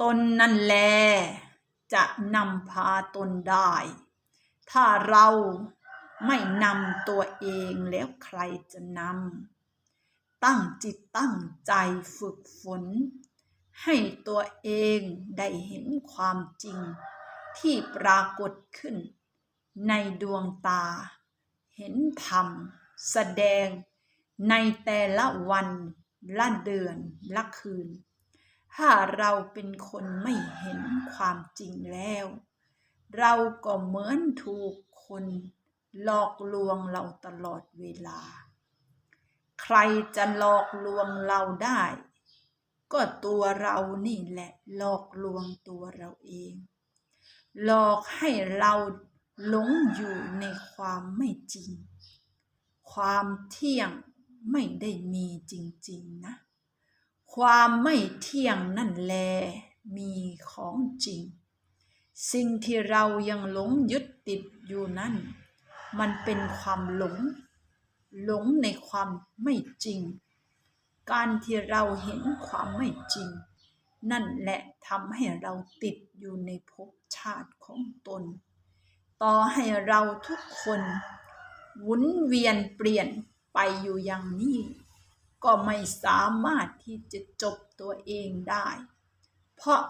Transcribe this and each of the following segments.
ตนนั่นแล จะนำพาตนได้ ถ้าเราไม่นำตัวเองแล้วใครจะนำ ตั้งจิตตั้งใจฝึกฝน ให้ตัวเองได้เห็นความจริง ที่ปรากฏขึ้น ในดวงตา เห็นธรรม แสดงในแต่ละวันละเดือนละคืน ถ้าเราเป็นคนไม่เห็นความจริงแล้ว เราก็เหมือนถูกคนหลอกลวงเราตลอดเวลา ใครจะหลอกลวงเราได้ ก็ตัวเรานี่แหละหลอกลวงตัวเราเอง หลอกให้เราหลงอยู่ในความไม่จริง ความเที่ยงไม่ได้มีจริง ๆ นะ ความไม่เที่ยงนั่นแลมีของจริง สิ่งที่เรายังหลงยึดติดอยู่นั้น มันเป็นความหลง หลงในความไม่จริง การที่เราเห็นความไม่จริง นั่นแหละทำให้เราติดอยู่ในภพชาติของตน ต่อให้เราทุกคนหมุนเวียนเปลี่ยนไปอยู่อย่างนี้ ก็ไม่สามารถที่จะจบตัวเองได้ เพราะ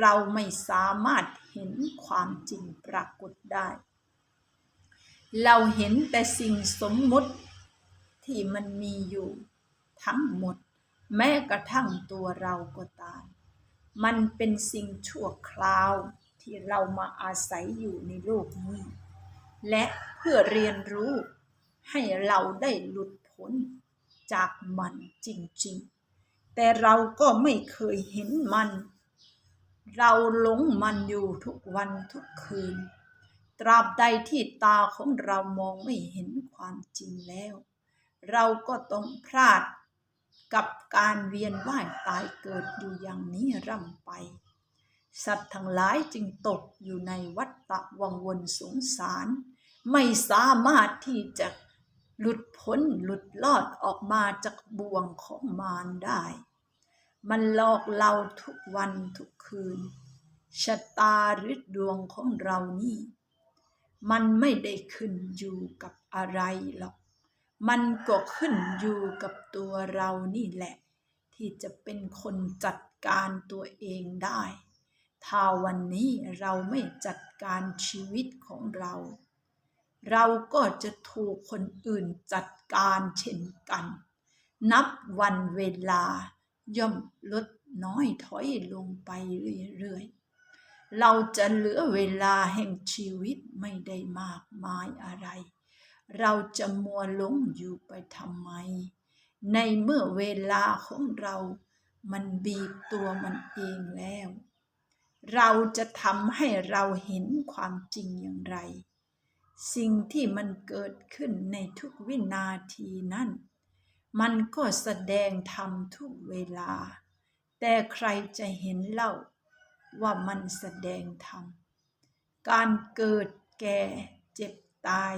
เราไม่สามารถเห็นความจริงปรากฏได้ เราเห็นแต่สิ่งสมมุติที่มันมีอยู่ทั้งหมด แม้กระทั่งตัวเราก็ตาม มันเป็นสิ่งชั่วคราวที่เรามาอาศัยอยู่ในโลกนี้ และเพื่อเรียนรู้ให้เราได้หลุดพ้น จากมันจริงๆ แต่เราก็ไม่เคยเห็นมัน เราหลงมันอยู่ทุกวันทุกคืน ตราบใดที่ตาของเรามองไม่เห็นความจริงแล้ว เราก็ต้องพลาดกับการเวียนว่ายตายเกิดอยู่อย่างนี้ร่ำไป สัตว์ทั้งหลายจึงตกอยู่ในวัฏฏะวังวนสงสาร ไม่สามารถที่จะ หลุดพ้นหลุดลอดออกมาจากบ่วงของมารได้ มันหลอกเราทุกวันทุกคืนชะตาหรือดวงของเรานี่ มันไม่ได้ขึ้นอยู่กับอะไรหรอก มันก็ขึ้นอยู่กับตัวเรานี่แหละ ที่จะเป็นคนจัดการตัวเองได้ ถ้าวันนี้เราไม่จัดการชีวิตของเรา เราก็จะถูกคนอื่นจัดการเช่นกัน นับวันเวลาย่อมลดน้อยถอยลงไปเรื่อยๆ เราจะเหลือเวลาแห่งชีวิตไม่ได้มากมายอะไร เราจะมัวหลงอยู่ไปทำไม ในเมื่อเวลาของเรามันบีบตัวมันเองแล้ว เราจะทำให้เราเห็นความจริงอย่างไร สิ่งที่มันเกิดขึ้นในทุกวินาทีนั้น มันก็แสดงธรรมทุกเวลา แต่ใครจะเห็นเล่าว่ามันแสดงธรรม การเกิดแก่เจ็บตาย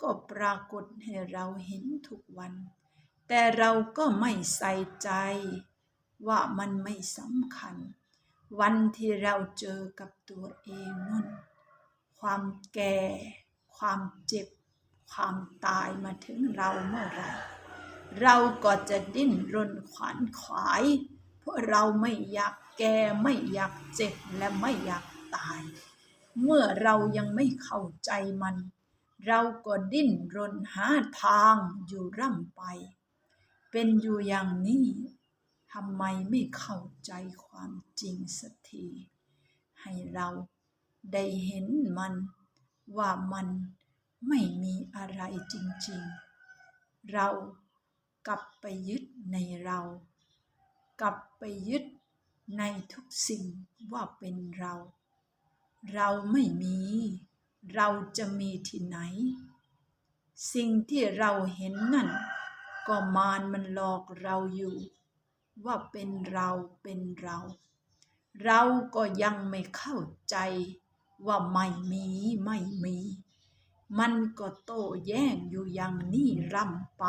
ก็ปรากฏให้เราเห็นทุกวัน แต่เราก็ไม่ใส่ใจ ว่ามันไม่สำคัญ วันที่เราเจอกับตัวเองนั่นความแก่ ความเจ็บ ความตายมาถึงเราเมื่อไรเราก็จะดิ้นรนขวานขวาย เพราะเราไม่อยากแก่ไม่อยากเจ็บและไม่อยากตาย เมื่อเรายังไม่เข้าใจมัน เราก็ดิ้นรนหาทางอยู่ร่ำไป เป็นอยู่อย่างนี้ทำไมไม่เข้าใจความจริงสักที ให้เราได้เห็นมัน ว่ามันไม่มีอะไรจริงๆ เรากลับไปยึดในเรา กลับไปยึดในทุกสิ่งว่าเป็นเรา เราไม่มี เราจะมีที่ไหน สิ่งที่เราเห็นนั่น ก็มารมันหลอกเราอยู่ ว่าเป็นเราเป็นเรา เราก็ยังไม่เข้าใจ ว่าไม่มีไม่มี มันก็โต้แย้งอยู่อย่างนี้ร่ำไป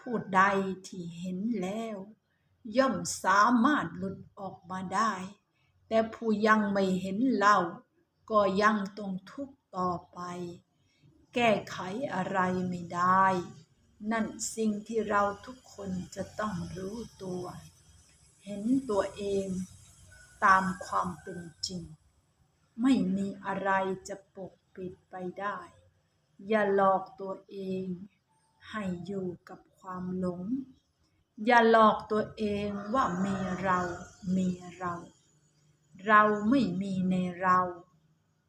ผู้ใดที่เห็นแล้ว ย่อมสามารถหลุดออกมาได้ แต่ผู้ยังไม่เห็นเราก็ยังต้องทุกข์ต่อไป แก้ไขอะไรไม่ได้ นั่นสิ่งที่เราทุกคนจะต้องรู้ตัว เห็นตัวเองตามความเป็นจริง ไม่มีอะไรจะปกปิดไปได้ อย่าหลอกตัวเอง ให้อยู่กับความหลง อย่าหลอกตัวเองว่ามีเรา มีเรา เราไม่มีในเรา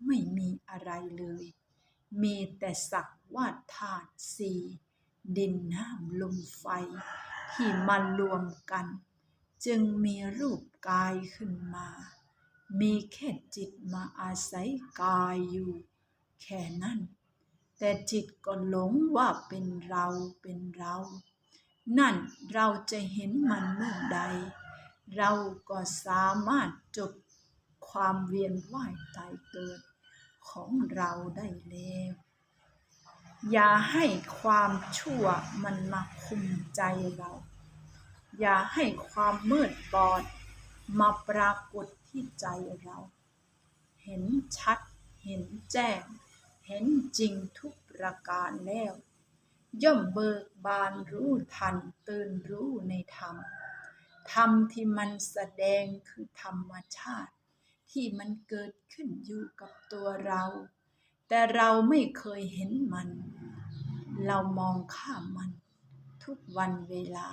ไม่มีอะไรเลย มีแต่สักว่าธาตุสี่ดินน้ำลมไฟ ที่มารวมกัน จึงมีรูปกายขึ้นมา มีแค่จิตมาอาศัยกายอยู่ แค่นั้น แต่จิตก็หลงว่าเป็นเราเป็นเรา นั่นเราจะเห็นมันเมื่อใด เราก็สามารถจบความเวียนว่ายตายเกิดของเราได้แล้ว อย่าให้ความชั่วมันมาคุมใจเรา อย่าให้ความมืดบอดมาปรากฏ ที่ใจเรา เห็นชัด เห็นแจ้ง เห็นจริงทุกประการแล้ว ย่อมเบิกบานรู้ทันตื่นรู้ในธรรม ธรรมที่มันแสดงคือธรรมชาติ ที่มันเกิดขึ้นอยู่กับตัวเรา แต่เราไม่เคยเห็นมัน เรามองข้ามมัน ทุกวันเวลา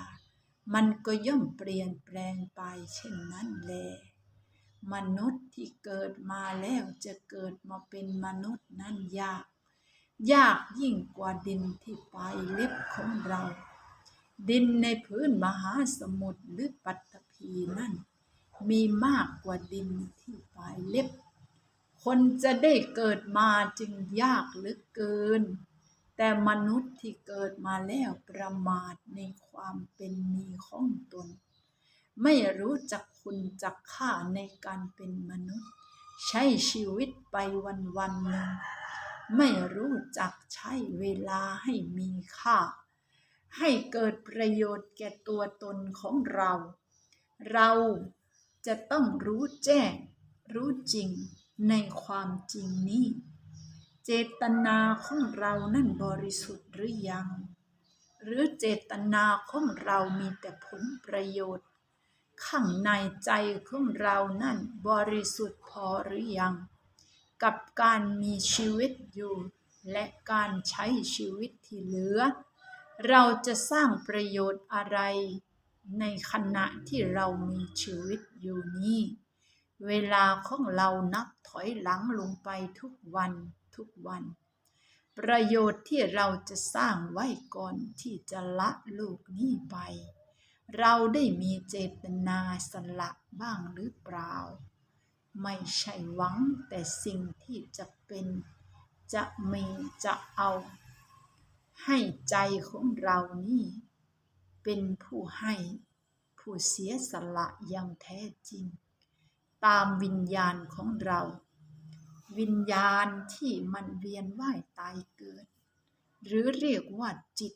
มันก็ย่อมเปลี่ยนแปลงไปเช่นนั้นแล มนุษย์ที่เกิดมาแล้วจะเกิดมาเป็นมนุษย์นั้นยาก ยากยิ่งกว่าดินที่ปลายเล็บของเรา ดินในพื้นมหาสมุทรหรือปัตตภีนั่น มีมากกว่าดินที่ปลายเล็บ คนจะได้เกิดมาจึงยากเหลือเกิน แต่มนุษย์ที่เกิดมาแล้วประมาทในความเป็นมีของตน ไม่รู้จักคุณจักค่าในการเป็นมนุษย์ ใช้ชีวิตไปวันวันหนึ่งไม่รู้จักใช้เวลาให้มีค่า ให้เกิดประโยชน์แก่ตัวตนของเรา เราจะต้องรู้แจ้ง รู้จริงในความจริงนี้ เจตนาของเรานั่นบริสุทธิ์หรือยัง หรือเจตนาของเรามีแต่ผลประโยชน์ ข้างในใจของเรานั่นบริสุทธิ์พอหรือยัง กับการมีชีวิตอยู่ และการใช้ชีวิตที่เหลือ เราจะสร้างประโยชน์อะไร ในขณะที่เรามีชีวิตอยู่นี้ เวลาของเรานับถอยหลังลงไปทุกวันทุกวัน ประโยชน์ที่เราจะสร้างไว้ก่อนที่จะละโลกนี้ไป เราได้มีเจตนาสละบ้างหรือเปล่า ไม่ใช่หวังแต่สิ่งที่จะเป็น จะมีจะเอา ให้ใจของเรานี่ เป็นผู้ให้ ผู้เสียสละอย่างแท้จริง ตามวิญญาณของเรา วิญญาณที่มันเวียนว่ายตายเกิด หรือเรียกว่าจิต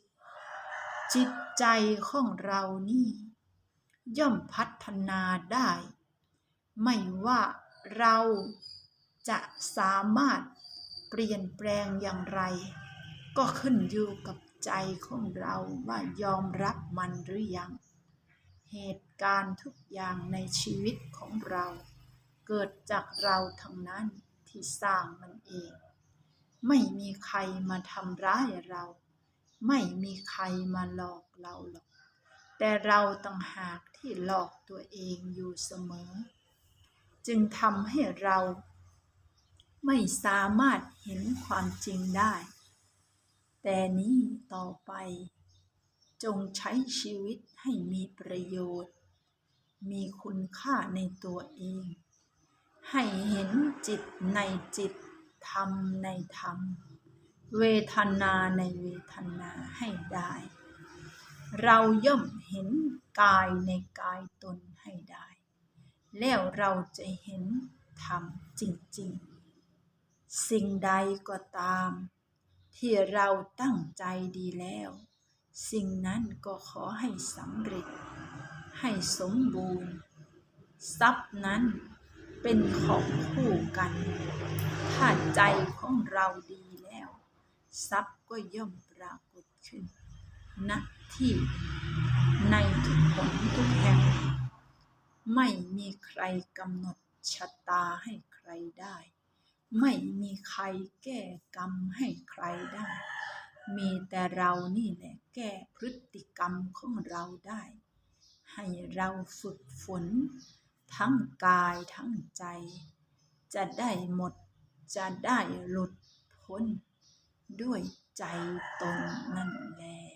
จิตใจของเรานี่ ย่อมพัฒนาได้ ไม่ว่าเราจะสามารถเปลี่ยนแปลงอย่างไร ก็ขึ้นอยู่กับใจของเราว่ายอมรับมันหรือยัง เหตุการณ์ทุกอย่างในชีวิตของเรา เกิดจากเราทั้งนั้นที่สร้างมันเอง ไม่มีใครมาทำร้ายเรา ไม่มีใครมาหลอกเราหรอก แต่เราต่างหากที่หลอกตัวเองอยู่เสมอ จึงทำให้เราไม่สามารถเห็นความจริงได้ แต่นี้ต่อไป จงใช้ชีวิตให้มีประโยชน์ มีคุณค่าในตัวเอง ให้เห็นจิตในจิตธรรมในธรรม เวทนาในเวทนาให้ได้ เราย่อมเห็นกายในกายตนให้ได้ แล้วเราจะเห็นธรรมจริงๆ สิ่งใดก็ตาม ที่เราตั้งใจดีแล้ว สิ่งนั้นก็ขอให้สำเร็จ ให้สมบูรณ์ ทรัพย์นั้นเป็นของคู่กัน ถ้าใจของเราดี ทรัพย์ก็ย่อมปรากฏขึ้นณที่ในทุกหนทุกแห่ง ไม่มีใครกำหนดชะตาให้ใครได้ ไม่มีใครแก้กรรมให้ใครได้ มีแต่เรานี่แหละแก้พฤติกรรมของเราได้ ให้เราฝึกฝน ทั้งกายทั้งใจ จะได้หมดจะได้หลุดพ้น ด้วยใจตนนั่นแหละ